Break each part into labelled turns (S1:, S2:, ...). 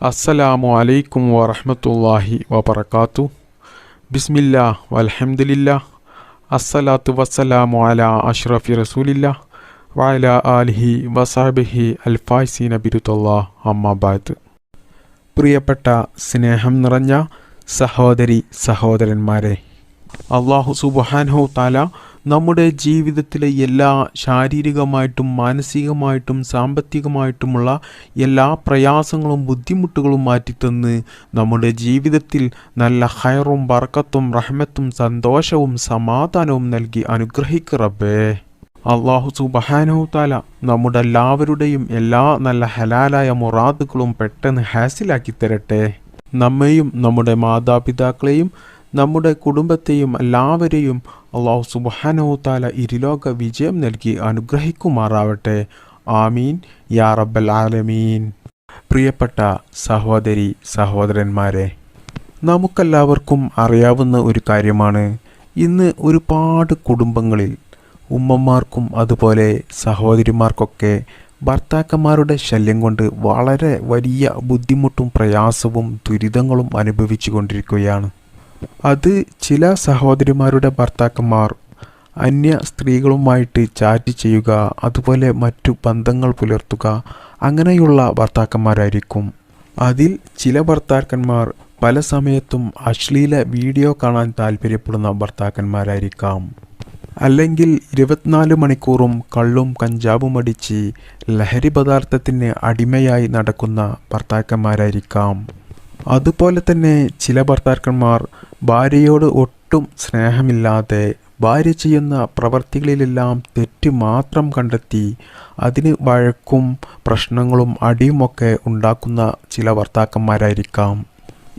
S1: അസ്സലാമു അലൈക്കും വറഹ്മത്തുള്ളാഹി വബറകാതു ബിസ്മില്ല വൽഹംദുലില്ലാ അസ്സലാത്തു വസ്സലാമു അലാ അഷ്റഫി റസൂലില്ല വഅല ആലിഹി വസാബിഹി അൽഫായ്സി നബിരുത്തല്ലാ അമ്മാബാദ് പ്രിയപ്പെട്ട സ്നേഹം നിറഞ്ഞ സഹോദരി സഹോദരന്മാരെ അള്ളാഹു സുബഹാനഹു താല നമ്മുടെ ജീവിതത്തിലെ എല്ലാ ശാരീരികമായിട്ടും മാനസികമായിട്ടും സാമ്പത്തികമായിട്ടുമുള്ള എല്ലാ പ്രയാസങ്ങളും ബുദ്ധിമുട്ടുകളും മാറ്റിത്തന്ന് നമ്മുടെ ജീവിതത്തിൽ നല്ല ഹയറും ബർക്കത്തും റഹ്മത്തും സന്തോഷവും സമാധാനവും നൽകി അനുഗ്രഹിക്ക് റബ്ബേ. അള്ളാഹു സുബഹാനഹുത്താല നമ്മുടെ എല്ലാവരുടെയും എല്ലാ നല്ല ഹലാലായ മുറാദുകളും പെട്ടെന്ന് ഹാസിലാക്കി തരട്ടെ. നമ്മെയും നമ്മുടെ മാതാപിതാക്കളെയും നമ്മുടെ കുടുംബത്തെയും എല്ലാവരെയും അള്ളാഹു സുബാനോ താല ഇരുലോക വിജയം നൽകി അനുഗ്രഹിക്കുമാറാവട്ടെ. ആമീൻ. യാ റബ്ബൽ ആലമീൻ. പ്രിയപ്പെട്ട സഹോദരി സഹോദരന്മാരെ നമുക്കെല്ലാവർക്കും അറിയാവുന്ന ഒരു കാര്യമാണ്. ഇന്ന് ഒരുപാട് കുടുംബങ്ങളിൽ ഉമ്മമാർക്കും അതുപോലെ സഹോദരിമാർക്കൊക്കെ ഭർത്താക്കന്മാരുടെ ശല്യം കൊണ്ട് വളരെ വലിയ ബുദ്ധിമുട്ടും പ്രയാസവും ദുരിതങ്ങളും അനുഭവിച്ചു കൊണ്ടിരിക്കുകയാണ്. അത് ചില സഹോദരിമാരുടെ ഭർത്താക്കന്മാർ അന്യ സ്ത്രീകളുമായിട്ട് ചാറ്റ് ചെയ്യുക അതുപോലെ മറ്റു ബന്ധങ്ങൾ പുലർത്തുക അങ്ങനെയുള്ള ഭർത്താക്കന്മാരായിരിക്കും. അതിൽ ചില ഭർത്താക്കന്മാർ പല സമയത്തും അശ്ലീല വീഡിയോ കാണാൻ താല്പര്യപ്പെടുന്ന ഭർത്താക്കന്മാരായിരിക്കാം. അല്ലെങ്കിൽ ഇരുപത്തിനാല് മണിക്കൂറും കള്ളും കഞ്ചാവും അടിച്ച് ലഹരി പദാർത്ഥത്തിന് അടിമയായി നടക്കുന്ന ഭർത്താക്കന്മാരായിരിക്കാം. അതുപോലെ തന്നെ ചില ഭർത്താക്കന്മാർ ഭാര്യയോട് ഒട്ടും സ്നേഹമില്ലാതെ ഭാര്യ ചെയ്യുന്ന പ്രവർത്തികളിലെല്ലാം തെറ്റ് മാത്രം കണ്ടെത്തി അതിന് വഴക്കും പ്രശ്നങ്ങളും അടിയുമൊക്കെ ഉണ്ടാക്കുന്ന ചില ഭർത്താക്കന്മാരായിരിക്കാം.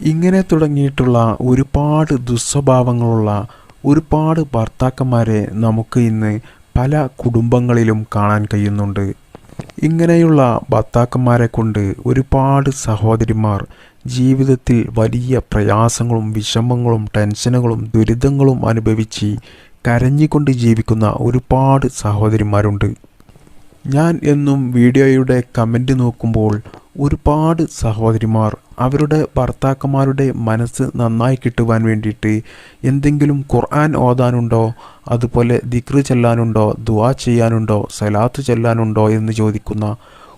S1: ഇങ്ങനെ തുടങ്ങിയിട്ടുള്ള ഒരുപാട് ദുസ്വഭാവങ്ങളുള്ള ഒരുപാട് ഭർത്താക്കന്മാരെ നമുക്ക് ഇന്ന് പല കുടുംബങ്ങളിലും കാണാൻ കഴിയുന്നുണ്ട്. ഇങ്ങനെയുള്ള ഭർത്താക്കന്മാരെ കൊണ്ട് ഒരുപാട് സഹോദരിമാർ ജീവിതത്തിൽ വലിയ പ്രയാസങ്ങളും വിഷമങ്ങളും ടെൻഷനുകളും ദുരിതങ്ങളും അനുഭവിച്ച് കരഞ്ഞിക്കൊണ്ട് ജീവിക്കുന്ന ഒരുപാട് സഹോദരിമാരുണ്ട്. ഞാൻ എന്നും വീഡിയോയുടെ കമന്റ് നോക്കുമ്പോൾ ഒരുപാട് സഹോദരിമാർ അവരുടെ ഭർത്താക്കന്മാരുടെ മനസ്സ് നന്നായി കിട്ടുവാൻ വേണ്ടിയിട്ട് എന്തെങ്കിലും ഖുർആൻ ഓതാനുണ്ടോ? അതുപോലെ ദിക്റ് ചെല്ലാനുണ്ടോ? ദുവാ ചെയ്യാനുണ്ടോ? സലാത്ത് ചെല്ലാനുണ്ടോ? എന്ന് ചോദിക്കുന്ന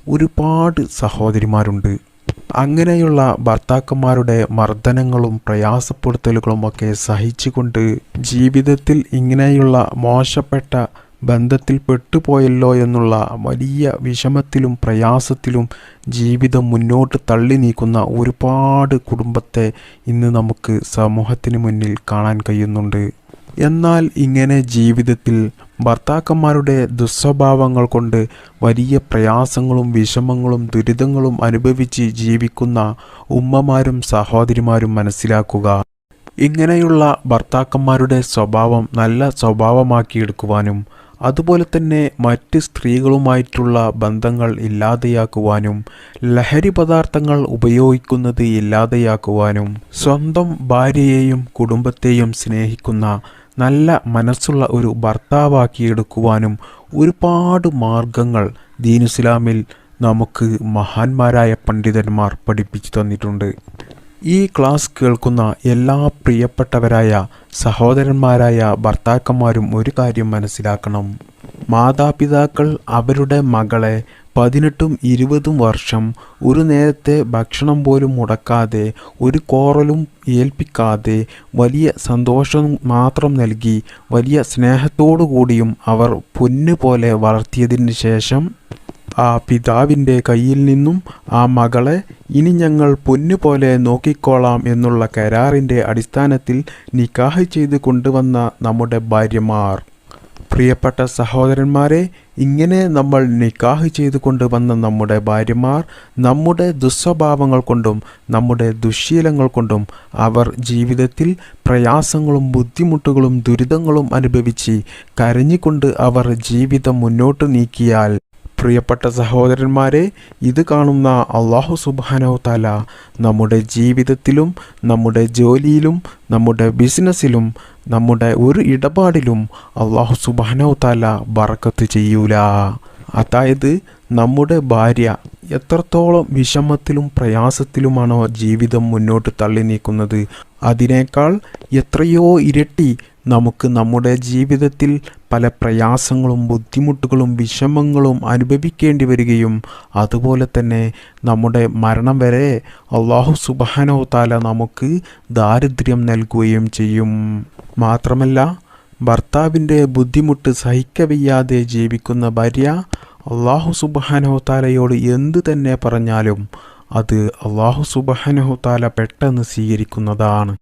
S1: ഒരുപാട് സഹോദരിമാരുണ്ട്. അങ്ങനെയുള്ള ഭർത്താക്കന്മാരുടെ മർദ്ദനങ്ങളും പ്രയാസപ്പെടുത്തലുകളും ഒക്കെ സഹിച്ചുകൊണ്ട് ജീവിതത്തിൽ ഇങ്ങനെയുള്ള മോശപ്പെട്ട ബന്ധത്തിൽ പെട്ടുപോയല്ലോ എന്നുള്ള വലിയ വിഷമത്തിലും പ്രയാസത്തിലും ജീവിതം മുന്നോട്ട് തള്ളി നീക്കുന്ന ഒരുപാട് കുടുംബത്തെ ഇന്ന് നമുക്ക് സമൂഹത്തിന് മുന്നിൽ കാണാൻ കഴിയുന്നുണ്ട്. എന്നാൽ ഇങ്ങനെ ജീവിതത്തിൽ ഭർത്താക്കന്മാരുടെ ദുസ്വഭാവങ്ങൾ കൊണ്ട് വലിയ പ്രയാസങ്ങളും വിഷമങ്ങളും ദുരിതങ്ങളും അനുഭവിച്ച് ജീവിക്കുന്ന ഉമ്മമാരും സഹോദരിമാരും മനസ്സിലാക്കുക. ഇങ്ങനെയുള്ള ഭർത്താക്കന്മാരുടെ സ്വഭാവം നല്ല സ്വഭാവമാക്കിയെടുക്കുവാനും അതുപോലെ തന്നെ മറ്റ് സ്ത്രീകളുമായിട്ടുള്ള ബന്ധങ്ങൾ ഇല്ലാതെയാക്കുവാനും ലഹരി പദാർത്ഥങ്ങൾ ഉപയോഗിക്കുന്നത് ഇല്ലാതെയാക്കുവാനും സ്വന്തം ഭാര്യയെയും കുടുംബത്തെയും സ്നേഹിക്കുന്ന നല്ല മനസ്സുള്ള ഒരു ഭർത്താവാക്കിയെടുക്കുവാനും ഒരുപാട് മാർഗങ്ങൾ ദീനുസ്ലാമിൽ നമുക്ക് മഹാന്മാരായ പണ്ഡിതന്മാർ പഠിപ്പിച്ചു തന്നിട്ടുണ്ട്. ഈ ക്ലാസ് കേൾക്കുന്ന എല്ലാ പ്രിയപ്പെട്ടവരായ സഹോദരന്മാരായ ഭർത്താക്കന്മാരും ഒരു കാര്യം മനസ്സിലാക്കണം. മാതാപിതാക്കൾ അവരുടെ മകളെ പതിനെട്ടും ഇരുപതും വർഷം ഒരു നേരത്തെ ഭക്ഷണം പോലും മുടക്കാതെ ഒരു കോറലും ഏൽപ്പിക്കാതെ വലിയ സന്തോഷം മാത്രം നൽകി വലിയ സ്നേഹത്തോടു കൂടിയും അവർ പൊന്നു പോലെ വളർത്തിയതിന് ശേഷം ആ പിതാവിന്റെ കയ്യിൽ നിന്നും ആ മകളെ ഇനി ഞങ്ങൾ പൊന്നുപോലെ നോക്കിക്കോളാം എന്നുള്ള കരാറിന്റെ അടിസ്ഥാനത്തിൽ നിക്കാഹ് ചെയ്ത് കൊണ്ടുവന്ന നമ്മുടെ ഭാര്യമാർ. പ്രിയപ്പെട്ട സഹോദരന്മാരെ ഇങ്ങനെ നമ്മൾ നിക്കാഹ് ചെയ്തു കൊണ്ടുവന്ന നമ്മുടെ ഭാര്യമാർ നമ്മുടെ ദുസ്വഭാവങ്ങൾ കൊണ്ടും നമ്മുടെ ദുശ്ശീലങ്ങൾ കൊണ്ടും അവർ ജീവിതത്തിൽ പ്രയാസങ്ങളും ബുദ്ധിമുട്ടുകളും ദുരിതങ്ങളും അനുഭവിച്ച് കരഞ്ഞിക്കൊണ്ട് അവർ ജീവിതം മുന്നോട്ട് നീക്കിയാൽ പ്രിയപ്പെട്ട സഹോദരന്മാരെ ഇത് കാണുന്ന അള്ളാഹു സുബാനോ തല നമ്മുടെ ജീവിതത്തിലും നമ്മുടെ ജോലിയിലും നമ്മുടെ ബിസിനസ്സിലും നമ്മുടെ ഒരു ഇടപാടിലും അള്ളാഹു സുബാനോ തല ബറക്കത്ത് ചെയ്യൂല. അതായത് നമ്മുടെ ഭാര്യ എത്രത്തോളം വിഷമത്തിലും പ്രയാസത്തിലുമാണോ ജീവിതം മുന്നോട്ട് തള്ളി നീക്കുന്നത് അതിനേക്കാൾ എത്രയോ ഇരട്ടി നമുക്ക് നമ്മുടെ ജീവിതത്തിൽ പല പ്രയാസങ്ങളും ബുദ്ധിമുട്ടുകളും വിഷമങ്ങളും അനുഭവിക്കേണ്ടി വരികയും അതുപോലെ തന്നെ നമ്മുടെ മരണം വരെ അള്ളാഹു സുബാനോ താല നമുക്ക് ദാരിദ്ര്യം നൽകുകയും ചെയ്യും. മാത്രമല്ല ഭർത്താവിന്റെ ബുദ്ധിമുട്ട് സഹിക്കവയ്യാതെ ജീവിക്കുന്ന ഭാര്യ അള്ളാഹു സുബാനോ താലയോട് എന്തു തന്നെ പറഞ്ഞാലും അത് അള്ളാഹു സുബാനോ താല പെട്ടെന്ന് സ്വീകരിക്കുന്നതാണ്.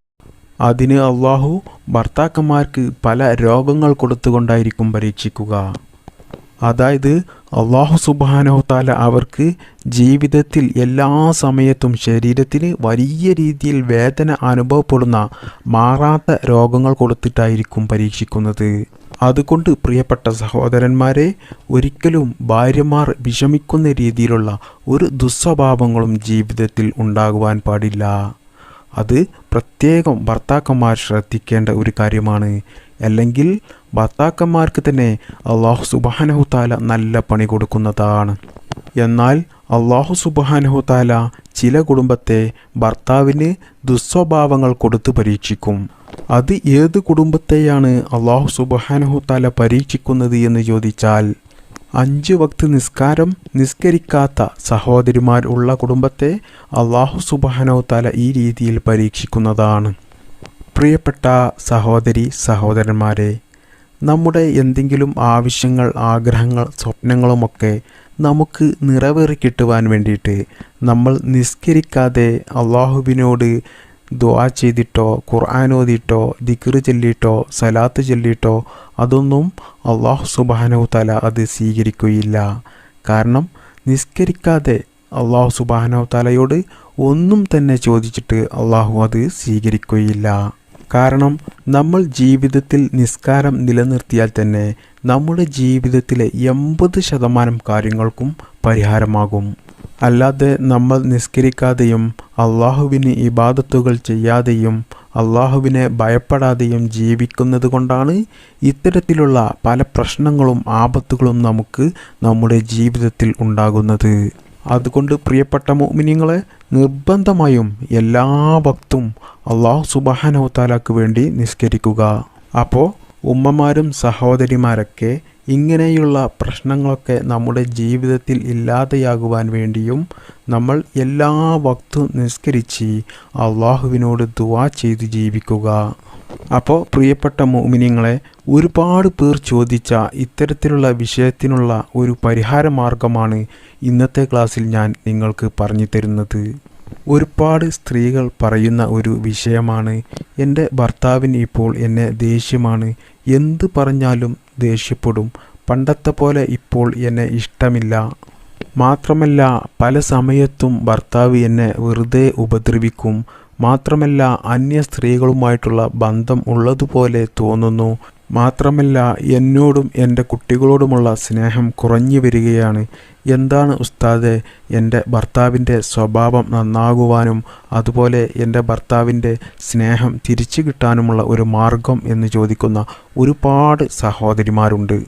S1: അതിന് അള്ളാഹു ഭർത്താക്കന്മാർക്ക് പല രോഗങ്ങൾ കൊടുത്തുകൊണ്ടായിരിക്കും പരീക്ഷിക്കുക. അതായത് അള്ളാഹു സുബാനോ താല അവർക്ക് ജീവിതത്തിൽ എല്ലാ സമയത്തും ശരീരത്തിന് വലിയ രീതിയിൽ വേദന അനുഭവപ്പെടുന്ന മാറാത്ത രോഗങ്ങൾ കൊടുത്തിട്ടായിരിക്കും പരീക്ഷിക്കുന്നത്. അതുകൊണ്ട് പ്രിയപ്പെട്ട സഹോദരന്മാരെ ഒരിക്കലും ഭാര്യമാർ വിഷമിക്കുന്ന രീതിയിലുള്ള ഒരു ദുസ്വഭാവങ്ങളും ജീവിതത്തിൽ ഉണ്ടാകുവാൻ പാടില്ല. അത് പ്രത്യേകം ഭർത്താക്കന്മാർ ശ്രദ്ധിക്കേണ്ട ഒരു കാര്യമാണ്. അല്ലെങ്കിൽ ഭർത്താക്കന്മാർക്ക് തന്നെ അള്ളാഹു സുബാനഹു താല നല്ല പണി കൊടുക്കുന്നതാണ്. എന്നാൽ അള്ളാഹു സുബാനഹു താല ചില കുടുംബത്തെ ഭർത്താവിന് ദുസ്വഭാവങ്ങൾ കൊടുത്ത് പരീക്ഷിക്കും. അത് ഏത് കുടുംബത്തെയാണ് അള്ളാഹു സുബാനഹു താല പരീക്ഷിക്കുന്നത് എന്ന് ചോദിച്ചാൽ അഞ്ച് വക്ത് നിസ്കാരം നിസ്കരിക്കാത്ത സഹോദരിമാർ ഉള്ള കുടുംബത്തെ അള്ളാഹു സുബാനോ തല ഈ രീതിയിൽ പരീക്ഷിക്കുന്നതാണ്. പ്രിയപ്പെട്ട സഹോദരി സഹോദരന്മാരെ നമ്മുടെ എന്തെങ്കിലും ആവശ്യങ്ങൾ ആഗ്രഹങ്ങൾ സ്വപ്നങ്ങളുമൊക്കെ നമുക്ക് നിറവേറി കിട്ടുവാൻ വേണ്ടിയിട്ട് നമ്മൾ നിസ്കരിക്കാതെ അള്ളാഹുവിനോട് ദുആ ചെയ്തിട്ടോ ഖുർആൻ ഓതിയിട്ടോ ദിക്ർ ചൊല്ലിയിട്ടോ സലാത്ത് ചൊല്ലിയിട്ടോ അതൊന്നും അള്ളാഹു സുബാനു തല അത് സ്വീകരിക്കുകയില്ല. കാരണം നിസ്കരിക്കാതെ അള്ളാഹു സുബാനു തലയോട് ഒന്നും തന്നെ ചോദിച്ചിട്ട് അള്ളാഹു അത് സ്വീകരിക്കുകയില്ല. കാരണം നമ്മൾ ജീവിതത്തിൽ നിസ്കാരം നിലനിർത്തിയാൽ തന്നെ നമ്മുടെ ജീവിതത്തിലെ എൺപത് ശതമാനം കാര്യങ്ങൾക്കും പരിഹാരമാകും. അല്ലാതെ നമ്മൾ നിസ്കരിക്കാതെയും അള്ളാഹുവിന് ഇബാദത്തുകൾ ചെയ്യാതെയും അള്ളാഹുവിനെ ഭയപ്പെടാതെയും ജീവിക്കുന്നത് കൊണ്ടാണ് ഇത്തരത്തിലുള്ള പല പ്രശ്നങ്ങളും ആപത്തുകളും നമുക്ക് നമ്മുടെ ജീവിതത്തിൽ ഉണ്ടാകുന്നത്. അതുകൊണ്ട് പ്രിയപ്പെട്ട മോമിനിങ്ങളെ നിർബന്ധമായും എല്ലാ ഭക്തും അള്ളാഹു സുബാനവത്താലാക്ക് വേണ്ടി നിസ്കരിക്കുക. അപ്പോൾ ഉമ്മമാരും സഹോദരിമാരൊക്കെ ഇങ്ങനെയുള്ള പ്രശ്നങ്ങളൊക്കെ നമ്മുടെ ജീവിതത്തിൽ ഇല്ലാതെയാകുവാൻ വേണ്ടിയും നമ്മൾ എല്ലാ വക്തും നിസ്കരിച്ച് അള്ളാഹുവിനോട് ദുവാ ചെയ്ത് ജീവിക്കുക. അപ്പോൾ പ്രിയപ്പെട്ട മോമിനിങ്ങളെ ഒരുപാട് പേർ ചോദിച്ച ഇത്തരത്തിലുള്ള വിഷയത്തിനുള്ള ഒരു പരിഹാര മാർഗമാണ് ഇന്നത്തെ ക്ലാസ്സിൽ ഞാൻ നിങ്ങൾക്ക് പറഞ്ഞു തരുന്നത്. ഒരുപാട് സ്ത്രീകൾ പറയുന്ന ഒരു വിഷയമാണ്. എന്റെ ഭർത്താവിന് ഇപ്പോൾ എന്നെ ദേഷ്യമാണ്. എന്ത് പറഞ്ഞാലും ദേഷ്യപ്പെടും. പണ്ടത്തെ പോലെ ഇപ്പോൾ എന്നെ ഇഷ്ടമില്ല. മാത്രമല്ല പല സമയത്തും ഭർത്താവ് എന്നെ വെറുതെ ഉപദ്രവിക്കും. മാത്രമല്ല അന്യ സ്ത്രീകളുമായിട്ടുള്ള ബന്ധം ഉള്ളതുപോലെ തോന്നുന്നു. മാത്രമല്ല എന്നോടും എന്റെ കുട്ടികളോടുമുള്ള സ്നേഹം കുറഞ്ഞു വരികയാണ്. എന്താണ് ഉസ്താദെ എന്റെ ഭർത്താവിന്റെ സ്വഭാവം നന്നാകുവാനും അതുപോലെ എന്റെ ഭർത്താവിന്റെ സ്നേഹം തിരിച്ചു കിട്ടാനുമുള്ള ഒരു മാർഗം എന്ന് ചോദിക്കുന്ന ഒരുപാട് സഹോദരിമാരുണ്ട്.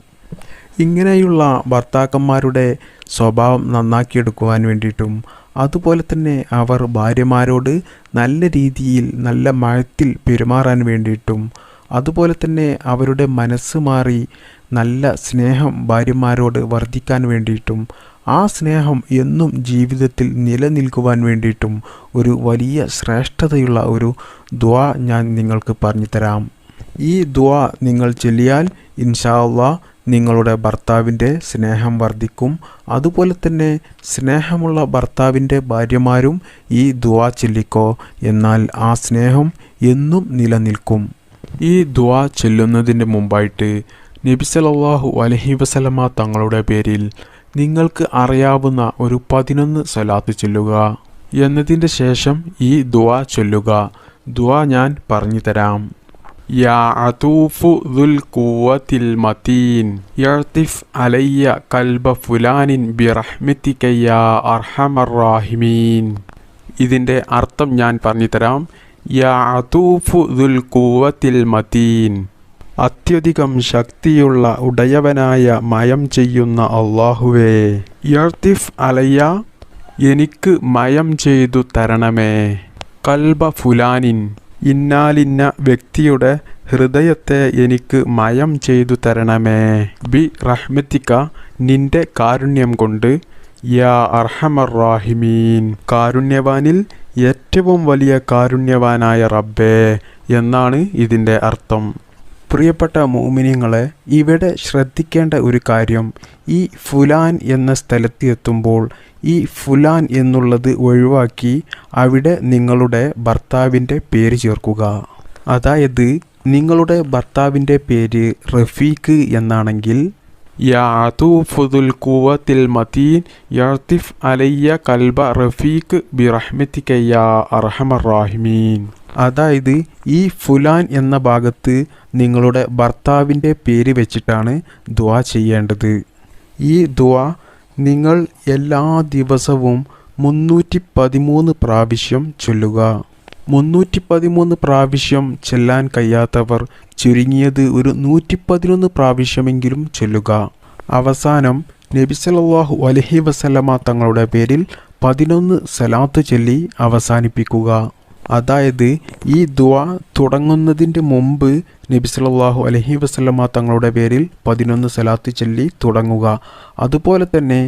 S1: ഇങ്ങനെയുള്ള ഭർത്താക്കന്മാരുടെ സ്വഭാവം നന്നാക്കിയെടുക്കുവാൻ വേണ്ടിയിട്ടും അതുപോലെ തന്നെ അവർ ഭാര്യമാരോട് നല്ല രീതിയിൽ നല്ല മഴത്തിൽ പെരുമാറാൻ വേണ്ടിയിട്ടും അതുപോലെ തന്നെ അവരുടെ മനസ്സ് മാറി നല്ല സ്നേഹം ഭാര്യമാരോട് വർദ്ധിക്കാൻ വേണ്ടിയിട്ടും ആ സ്നേഹം എന്നും ജീവിതത്തിൽ നിലനിൽക്കുവാൻ വേണ്ടിയിട്ടും ഒരു വലിയ ശ്രേഷ്ഠതയുള്ള ഒരു ദ്വാ ഞാൻ നിങ്ങൾക്ക് പറഞ്ഞു തരാം ഈ ദ്വാ നിങ്ങൾ ചെല്ലിയാൽ ഇൻഷാ അള്ളാ നിങ്ങളുടെ ഭർത്താവിന്റെ സ്നേഹം വർദ്ധിക്കും. അതുപോലെ തന്നെ സ്നേഹമുള്ള ഭർത്താവിന്റെ ഭാര്യമാരും ഈ ദുവാ ചെല്ലിക്കോ എന്നാൽ ആ സ്നേഹം എന്നും നിലനിൽക്കും. ഈ ദ ചെല്ലുന്നതിന്റെ മുമ്പായിട്ട് നബി അലഹി വസലമ തങ്ങളുടെ പേരിൽ നിങ്ങൾക്ക് അറിയാവുന്ന ഒരു പതിനൊന്ന് സ്വലാത്ത് ചൊല്ലുക. എന്നതിന്റെ ശേഷം ഈ ദുവ ചൊല്ലുക. ദുവ ഞാൻ പറഞ്ഞു തരാം. യാ അതൂഫു മതീൻ. അർഹമർ ഇതിന്റെ അർത്ഥം ഞാൻ പറഞ്ഞു തരാം.
S2: അത്യധികം ശക്തിയുള്ള ഉടയവനായ മയം ചെയ്യുന്ന അള്ളാഹുവേ യർത്തിഫ് അലയ്യ എനിക്ക് മയം ചെയ്തു തരണമേ. കൽബ ഫുലാനിൻ ഇന്നാലിന്ന വ്യക്തിയുടെ ഹൃദയത്തെ എനിക്ക് മയം ചെയ്തു തരണമേ. ബി റഹ്മത്തിക്ക നിന്റെ കാരുണ്യം കൊണ്ട് യാ അർഹമർ റാഹിമീൻ. കാരുണ്യവാനിൽ ഏറ്റവും വലിയ കാരുണ്യവാനായ റബ്ബേ എന്നാണ് ഇതിന്റെ അർത്ഥം. പ്രിയപ്പെട്ട മോമിനിങ്ങളെ ഇവിടെ ശ്രദ്ധിക്കേണ്ട ഒരു കാര്യം ഈ ഫുലാൻ എന്ന സ്ഥലത്ത് എത്തുമ്പോൾ ഈ ഫുലാൻ എന്നുള്ളത് ഒഴിവാക്കി അവിടെ നിങ്ങളുടെ ഭർത്താവിന്റെ പേര് ചേർക്കുക. അതായത് നിങ്ങളുടെ ഭർത്താവിന്റെ പേര് റഫീഖ് എന്നാണെങ്കിൽ യാതൂഫുദുൽ കൂവത്തിൽ മതീൻ യർത്തിഫ് അലയ്യ കൽബ റഫീഖ് ബിറഹ്മത്തിക യാ അർഹമർ അതായത് ഈ ഫുലാൻ എന്ന ഭാഗത്ത് നിങ്ങളുടെ ഭർത്താവിന്റെ പേര് വെച്ചിട്ടാണ് ദുആ ചെയ്യേണ്ടത്. ഈ ദുആ നിങ്ങൾ എല്ലാ ദിവസവും മുന്നൂറ്റി പതിമൂന്ന് പ്രാവശ്യം ചൊല്ലുക. മുന്നൂറ്റി പതിമൂന്ന് പ്രാവശ്യം ചെല്ലാൻ കഴിയാത്തവർ ചുരുങ്ങിയത് ഒരു നൂറ്റി പതിനൊന്ന് പ്രാവശ്യമെങ്കിലും ചൊല്ലുക. അവസാനം നബി സല്ലല്ലാഹു അലൈഹി വസല്ലമ തങ്ങളുടെ പേരിൽ പതിനൊന്ന് സലാത്ത് ചൊല്ലി അവസാനിപ്പിക്കുക. അതായത് ഈ ദുആ തുടങ്ങുന്നതിന്റെ മുമ്പ് നബി സല്ലല്ലാഹു അലൈഹി വസല്ലമ തങ്ങളുടെ പേരിൽ പതിനൊന്ന് സലാത്ത് ചൊല്ലി തുടങ്ങുക. അതുപോലെ തന്നെ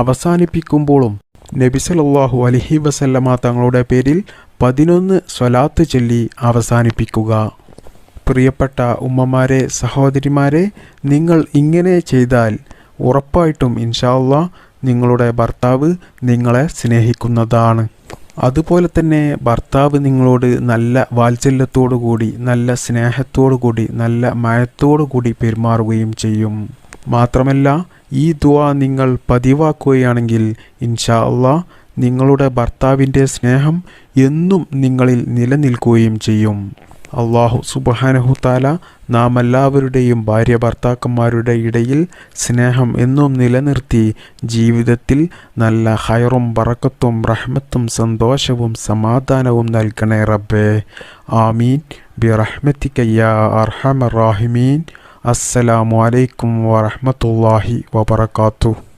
S2: അവസാനിപ്പിക്കുമ്പോഴും നബി സല്ലല്ലാഹു അലൈഹി വസല്ലമ തങ്ങളുടെ പേരിൽ പതിനൊന്ന് സ്വലാത്ത് ചൊല്ലി അവസാനിപ്പിക്കുക. പ്രിയപ്പെട്ട ഉമ്മമാരെ സഹോദരിമാരെ നിങ്ങൾ ഇങ്ങനെ ചെയ്താൽ ഉറപ്പായിട്ടും ഇൻഷാല്ല നിങ്ങളുടെ ഭർത്താവ് നിങ്ങളെ സ്നേഹിക്കുന്നതാണ്. അതുപോലെ തന്നെ ഭർത്താവ് നിങ്ങളോട് നല്ല വാത്സല്യത്തോടു കൂടി നല്ല സ്നേഹത്തോടു കൂടി നല്ല മയത്തോടു കൂടി പെരുമാറുകയും ചെയ്യും. മാത്രമല്ല ഈ ദുആ നിങ്ങൾ പതിവാക്കുകയാണെങ്കിൽ ഇൻഷാ അള്ളാ നിങ്ങളുടെ ഭർത്താവിന്റെ സ്നേഹം എന്നും നിങ്ങളിൽ നിലനിൽക്കുകയും ചെയ്യും. അള്ളാഹു സുബഹാനഹു താല നാം എല്ലാവരുടെയും ഭാര്യ ഭർത്താക്കന്മാരുടെ ഇടയിൽ സ്നേഹം എന്നും നിലനിർത്തി ജീവിതത്തിൽ നല്ല ഹയറും പറക്കത്തും റഹ്മത്തും സന്തോഷവും സമാധാനവും നൽകണേ റബ്ബേ. ആമീൻ. ബി റഹ്മത്തിക്കയ്യ അർഹമ റാഹിമീൻ. അസ്സലാമു അലൈക്കും വറഹ്മത്തുള്ളാഹി വബറകാതുഹു.